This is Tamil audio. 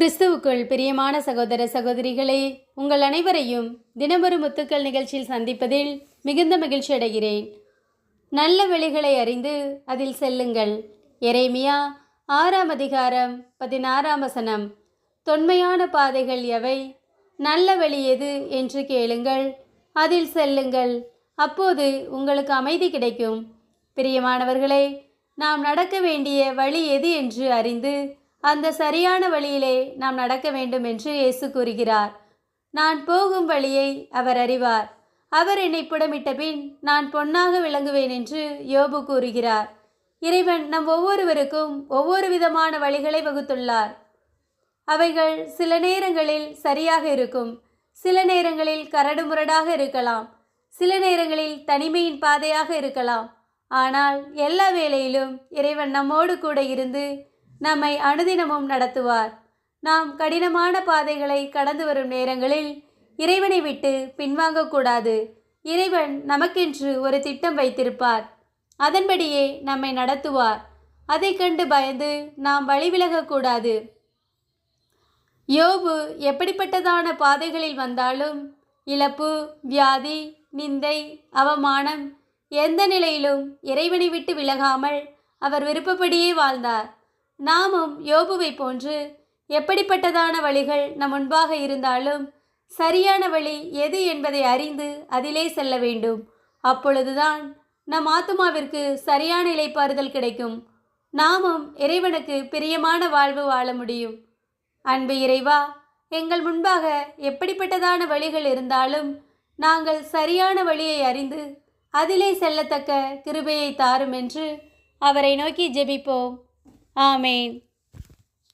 கிறிஸ்துவுக்குள் பிரியமான சகோதர சகோதரிகளே உங்கள் அனைவரையும் தினமொரு முத்துக்கள் நிகழ்ச்சியில் சந்திப்பதில் மிகுந்த மகிழ்ச்சி அடைகிறேன். நல்ல வழிகளை அறிந்து அதில் செல்லுங்கள். எரேமியா ஆறாம் அதிகாரம் பதினாறாம் வசனம். தொன்மையான பாதைகள் எவை? நல்ல வழி எது என்று கேளுங்கள். அதில் செல்லுங்கள். அப்போது உங்களுக்கு அமைதி கிடைக்கும். பிரியமானவர்களே நாம் நடக்க வேண்டிய வழி எது என்று அறிந்து அந்த சரியான வழியிலே நாம் நடக்க வேண்டும் என்று இயேசு கூறுகிறார். நான் போகும் வழியை அவர் அறிவார். அவர் என்னை புடமிட்ட பின் நான் பொன்னாக விளங்குவேன் என்று யோபு கூறுகிறார். இறைவன் நம் ஒவ்வொருவருக்கும் ஒவ்வொரு விதமான வழிகளை வகுத்துள்ளார். அவைகள் சில நேரங்களில் சரியாக இருக்கும் சில நேரங்களில் கரடுமுரடாக இருக்கலாம் சில நேரங்களில் தனிமையின் பாதையாக இருக்கலாம். ஆனால் எல்லா வேளையிலும் இறைவன் நம்மோடு கூட இருந்து நம்மை அனுதினமும் நடத்துவார். நாம் கடினமான பாதைகளை கடந்து வரும் நேரங்களில் இறைவனை விட்டு பின்வாங்கக்கூடாது இறைவன் நமக்கென்று ஒரு திட்டம் வைத்திருப்பார். அதன்படியே நம்மை நடத்துவார். அதைக் கண்டு பயந்து நாம் வழிவிலகக்கூடாது யோபு எப்படிப்பட்டதான பாதைகளில் வந்தாலும் இழப்பு வியாதி நிந்தை அவமானம் எந்த நிலையிலும் இறைவனை விட்டு விலகாமல் அவர் விருப்பப்படியே வாழ்ந்தார். நாமும் யோபுவை போன்று எப்படிப்பட்டதான வழிகள் நம் முன்பாக இருந்தாலும் சரியான வழி எது என்பதை அறிந்து அதிலே செல்ல வேண்டும். அப்பொழுதுதான் நம் ஆத்துமாவிற்கு சரியான இலைப்பாறுதல் கிடைக்கும். நாமும் இறைவனுக்கு பிரியமான வாழ்வு வாழ முடியும். அன்பு இறைவா எங்கள் முன்பாக எப்படிப்பட்டதான வழிகள் இருந்தாலும் நாங்கள் சரியான வழியை அறிந்து அதிலே செல்லத்தக்க கிருபையை தாரும் என்று அவரை நோக்கி ஜெபிப்போம். ஆமேன்